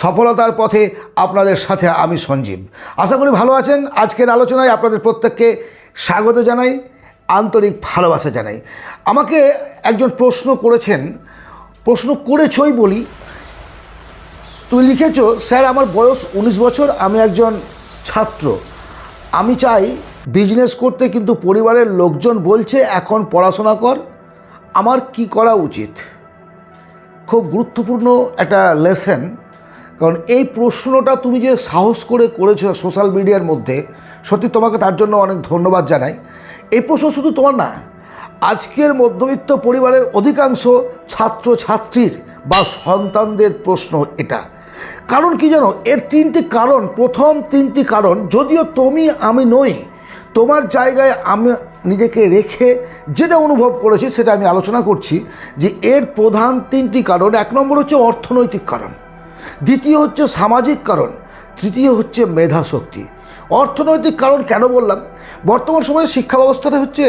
সফলতার পথে আপনাদের সাথে আমি সঞ্জীব। আশা করি ভালো আছেন। আজকের আলোচনায় আপনাদের প্রত্যেককে স্বাগত জানাই, আন্তরিক ভালোবাসা জানাই। আমাকে একজন প্রশ্ন করেছেন, প্রশ্ন করেছই বলি। তুমি লিখেছো, স্যার, আমার বয়স উনিশ বছর, আমি একজন ছাত্র। আমি চাই বিজনেস করতে, কিন্তু পরিবারের লোকজন বলছে, এখন পড়াশোনা কর। আমার কি করা উচিত? খুব গুরুত্বপূর্ণ একটা লেসন কারণ এই প্রশ্নটা তুমি যে সাহস করে করেছ সোশ্যাল মিডিয়ার মধ্যে, সত্যি তোমাকে তার জন্য অনেক ধন্যবাদ জানাই। এই প্রশ্ন শুধু তোমার না, আজকের মধ্যবিত্ত পরিবারের অধিকাংশ ছাত্র ছাত্রীর বা সন্তানদের প্রশ্ন এটা। কারণ কি জানো, এর তিনটি কারণ, প্রথম তিনটি কারণ, যদিও তুমি আমি নই, তোমার জায়গায় আমি নিজেকে রেখে যেটা অনুভব করেছি সেটা আমি আলোচনা করছি যে এর প্রধান তিনটি কারণ, এক নম্বর হচ্ছে অর্থনৈতিক কারণ। দ্বিতীয় হচ্ছে সামাজিক কারণ, তৃতীয় হচ্ছে মেধা শক্তি অর্থনৈতিক কারণ কেন বললাম? বর্তমান সময়ে শিক্ষা ব্যবস্থাটা হচ্ছে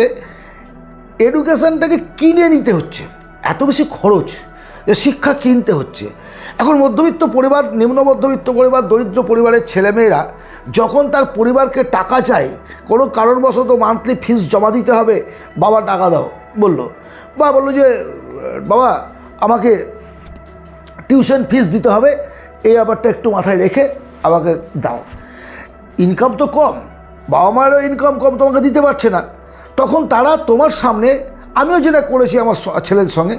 এডুকেশনটাকে কিনে নিতে হচ্ছে। এত বেশি খরচ যে শিক্ষা কিনতে হচ্ছে। এখন মধ্যবিত্ত পরিবার, নিম্ন মধ্যবিত্ত পরিবার, দরিদ্র পরিবারের ছেলেমেয়েরা যখন তার পরিবারকে টাকা চায়, কোনো কারণবশত মান্থলি ফিস জমা দিতে হবে, বাবা টাকা দাও বলল। বা বলল যে, বাবা, আমাকে টিউশন ফিস দিতে হবে এই ব্যাপারটা একটু মাথায় রেখে আমাকে দাও। ইনকাম তো কম, বাবা মায়েরও ইনকাম কম, তোমাকে দিতে পারছে না। তখন তারা তোমার সামনে, আমিও যেটা করেছি আমার ছেলের সঙ্গে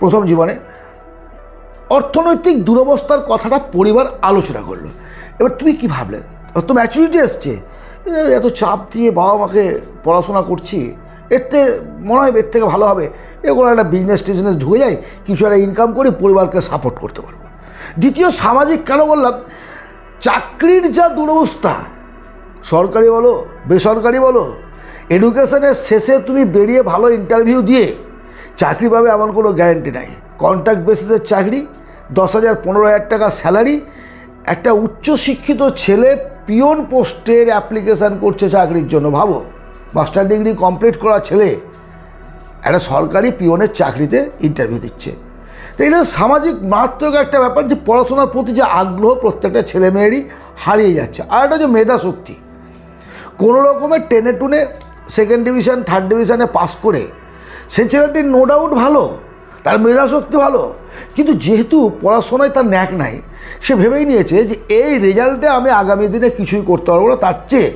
প্রথম জীবনে, অর্থনৈতিক দুরবস্থার কথাটা পরিবার আলোচনা করল। এবার তুমি কি ভাবলে? তো ম্যাচুরিটি এসছে। এত চাপ দিয়ে বাবা মাকে পড়াশোনা করছি, এর থেকে মনে হয় এর থেকে ভালো হবে। এগুলো একটা বিজনেস টিজনেস ঢুকে যায়, কিছু একটা ইনকাম করে পরিবারকে সাপোর্ট করতে পারব। দ্বিতীয় সামাজিক কেন বললাম? চাকরির যা দুরবস্থা, সরকারি বলো, বেসরকারি বলো এডুকেশনের শেষে তুমি বেরিয়ে ভালো ইন্টারভিউ দিয়ে চাকরি পাবে এমন কোনো গ্যারেন্টি নাই। কন্ট্রাক্ট বেসিসের চাকরি, দশ হাজার, পনেরো হাজার টাকা স্যালারি একটা উচ্চশিক্ষিত ছেলে পিয়ন পোস্টের অ্যাপ্লিকেশান করছে চাকরির জন্য, ভাবো। মাস্টার ডিগ্রি কমপ্লিট করা ছেলে, একটা সরকারি পিয়নের চাকরিতে ইন্টারভিউ দিচ্ছে। তো এটা সামাজিক মারাত্মক একটা ব্যাপার যে পড়াশোনার প্রতি যে আগ্রহ প্রত্যেকটা ছেলেমেয়েরই হারিয়ে যাচ্ছে। আর একটা যে মেধা শক্তি। কোনো রকমের টেনে টুনে সেকেন্ড ডিভিশন থার্ড ডিভিশনে পাস করে সে ছেলেটি নো ডাউট ভালো, তার মেধা শক্তি ভালো, কিন্তু যেহেতু পড়াশোনায় তার ন্যাক নাই, সে ভেবেই নিয়েছে যে এই রেজাল্টে আমি আগামী দিনে কিছুই করতে পারব না, তার চেয়ে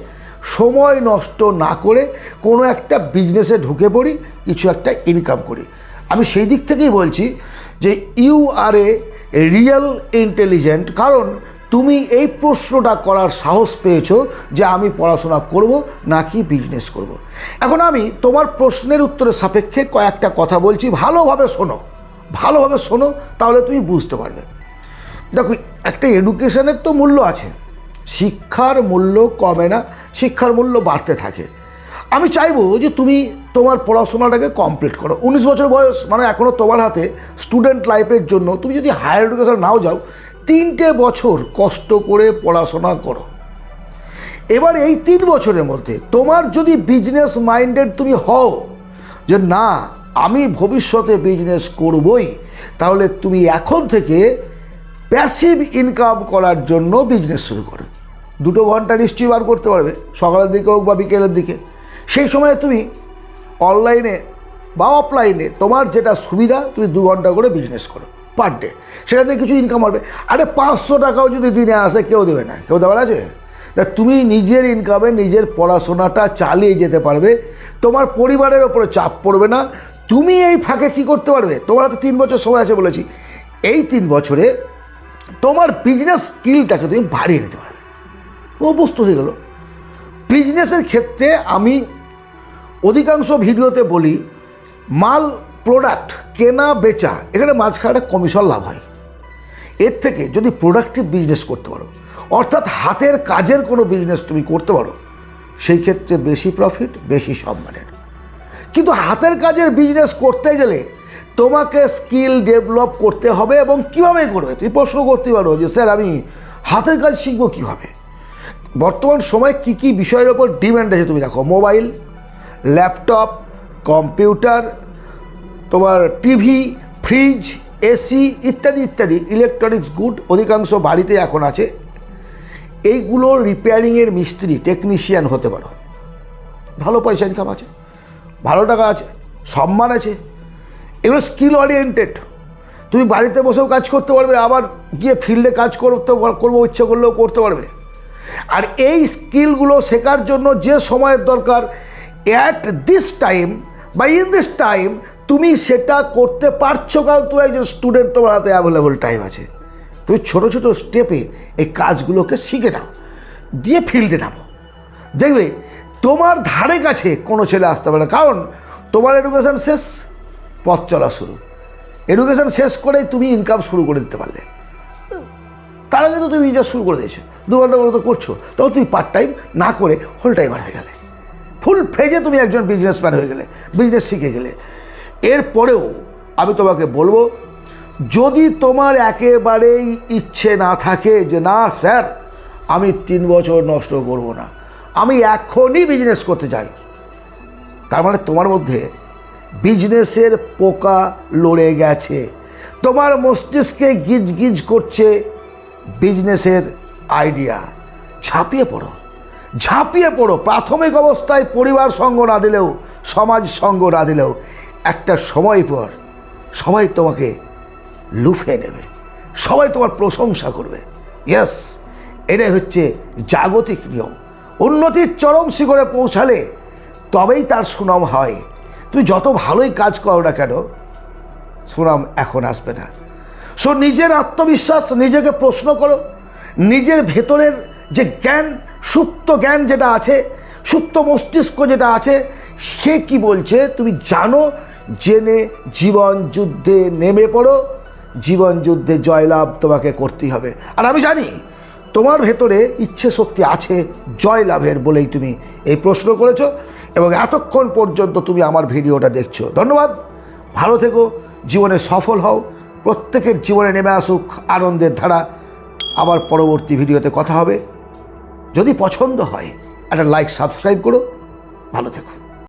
সময় নষ্ট না করে কোনো একটা বিজনেসে ঢুকে পড়ি, কিছু একটা ইনকাম করি। আমি সেই দিক থেকেই বলছি যে you are a real intelligent কারণ তুমি এই প্রশ্নটা করার সাহস পেয়েছ যে আমি পড়াশোনা করব, নাকি বিজনেস করব। এখন আমি তোমার প্রশ্নের উত্তরের সাপেক্ষে কয়েকটা কথা বলছি, ভালোভাবে শোনো ভালোভাবে শোনো, তাহলে তুমি বুঝতে পারবে দেখো, একটা এডুকেশনের তো মূল্য আছে, শিক্ষার মূল্য কমে না, শিক্ষার মূল্য বাড়তে থাকে আমি চাইব যে তুমি তোমার পড়াশোনাটাকে কমপ্লিট করো। উনিশ বছর বয়স মানে এখনও তোমার হাতে স্টুডেন্ট লাইফের জন্য। তুমি যদি হায়ার এডুকেশন নাও যাও, তিনটে বছর কষ্ট করে পড়াশোনা করো। এবার এই তিন বছরের মধ্যে তোমার যদি বিজনেস মাইন্ডেড তুমি হও, যে না, আমি ভবিষ্যতে বিজনেস করবই, তাহলে তুমি এখন থেকে প্যাসিভ ইনকাম করার জন্য বিজনেস শুরু করো। দুটো ঘণ্টা নিশ্চয়ই বার করতে পারবে, সকালের দিকে হোক বা বিকেলের দিকে। সেই সময় তুমি অনলাইনে বা অফলাইনে তোমার যেটা সুবিধা, তুমি দু ঘণ্টা করে বিজনেস করো পার ডে সেখান থেকে কিছু ইনকাম হবে। আরে পাঁচশো টাকাও যদি দিনে আসে, কেউ দেবে না। কেউ দেওয়ার আছে? তা তুমি নিজের ইনকামে নিজের পড়াশোনাটা চালিয়ে যেতে পারবে। তোমার পরিবারের ওপরে চাপ পড়বে না। তুমি এই ফাঁকে কি করতে পারবে? তোমার হাতে তিন বছর সময় আছে বলেছি। এই তিন বছরে তোমার বিজনেস স্কিলটাকে তুমি বাড়িয়ে নিতে পারবে। ও বুঝতে হয়ে গেল। বিজনেসের ক্ষেত্রে আমি অধিকাংশ ভিডিওতে বলি, মাল প্রোডাক্ট কেনা বেচা, এখানে মাঝখানে কমিশন লাভ হয়। এর থেকে যদি প্রোডাক্টিভ বিজনেস করতে পারো, অর্থাৎ হাতের কাজের কোনো বিজনেস তুমি করতে পারো, সেই ক্ষেত্রে বেশি প্রফিট বেশি সম্মানের কিন্তু হাতের কাজের বিজনেস করতে গেলে তোমাকে স্কিল ডেভেলপ করতে হবে এবং কীভাবে করবে? তুমি প্রশ্ন করতে পারো যে, স্যার, আমি হাতের কাজ শিখব কীভাবে? বর্তমান সময় কী কী বিষয়ের ওপর ডিম্যান্ড আছে তুমি দেখো মোবাইল ল্যাপটপ কম্পিউটার তোমার টিভি ফ্রিজ এসি ইত্যাদি ইত্যাদি ইলেকট্রনিক্স গুড অধিকাংশ বাড়িতে এখন আছে। এইগুলো রিপেয়ারিংয়ের মিস্ত্রি টেকনিশিয়ান হতে পারো। ভালো পয়সা ইনকাম আছে, ভালো টাকা আছে, সম্মান আছে, এগুলো স্কিল ওরিয়েন্টেড তুমি বাড়িতে বসেও কাজ করতে পারবে, আবার গিয়ে ফিল্ডে কাজ করতে করব, ইচ্ছে করলেও করতে পারবে। আর এই স্কিলগুলো শেখার জন্য যে সময়ের দরকার অ্যাট দিস টাইম বা ইন দিস টাইম তুমি সেটা করতে পারছ কারণ তুমি একজন স্টুডেন্ট তোমার হাতে অ্যাভেলেবল টাইম আছে। তুমি ছোটো ছোটো স্টেপে এই কাজগুলোকে শিখে নাও, দিয়ে ফিল্ডে নামো। দেখবে, তোমার ধারে কাছে কোনো ছেলে আসতে পারে না। কারণ তোমার এডুকেশান শেষ, পথ চলা শুরু। এডুকেশান শেষ করেই তুমি ইনকাম শুরু করে দিতে পারলে। তার আগে তো তুমি বিজনেস শুরু করে দিয়েছ। দু ঘণ্টা করে তো করছ। তখন তুমি পার্ট টাইম না করে হোল টাইমার হয়ে গেলে। ফুল ফ্রেজে তুমি একজন বিজনেসম্যান হয়ে গেলে বিজনেস শিখে গেলে। এরপরেও আমি তোমাকে বলব, যদি তোমার একেবারেই ইচ্ছে না থাকে যে, না, স্যার, আমি তিন বছর নষ্ট করব না। আমি এখনই বিজনেস করতে চাই। তার মানে তোমার মধ্যে বিজনেসের পোকা লড়ে গেছে। তোমার মস্তিষ্কে গিজ গিজ করছে। বিজনেসের আইডিয়া। ঝাঁপিয়ে পড়ো। ঝাঁপিয়ে পড়ো। প্রাথমিক অবস্থায় পরিবার সঙ্গ না দিলেও, সমাজ সঙ্গ না দিলেও একটা সময় পর সবাই তোমাকে লুফে নেবে। সবাই তোমার প্রশংসা করবে। ইয়াস এটাই হচ্ছে জাগতিক নিয়ম। উন্নতির চরম শিখরে পৌঁছালে তবেই তার সুনাম হয়। তুমি যত ভালোই কাজ করো না কেন, সুনাম এখন আসবে না। সো নিজের আত্মবিশ্বাস নিজেকে প্রশ্ন করো। নিজের ভেতরের যে জ্ঞান, সুপ্ত জ্ঞান যেটা আছে, সুপ্ত মস্তিষ্ক যেটা আছে, সে কি বলছে? তুমি জানো, জেনে জীবন যুদ্ধে নেমে পড়ো, জীবন যুদ্ধে জয়লাভ তোমাকে করতেই হবে। আর আমি জানি, তোমার ভেতরে ইচ্ছে শক্তি আছে জয়লাভের বলেই তুমি এই প্রশ্ন করেছ, এবং এতক্ষণ পর্যন্ত তুমি আমার ভিডিওটা দেখছ। ধন্যবাদ, ভালো থেকো, জীবনে সফল হও। প্রত্যেকের জীবনে নেমে আসুক আনন্দের ধারা। আবার পরবর্তী ভিডিওতে কথা হবে। যদি পছন্দ হয়, একটা লাইক সাবস্ক্রাইব করো। ভালো থেকো।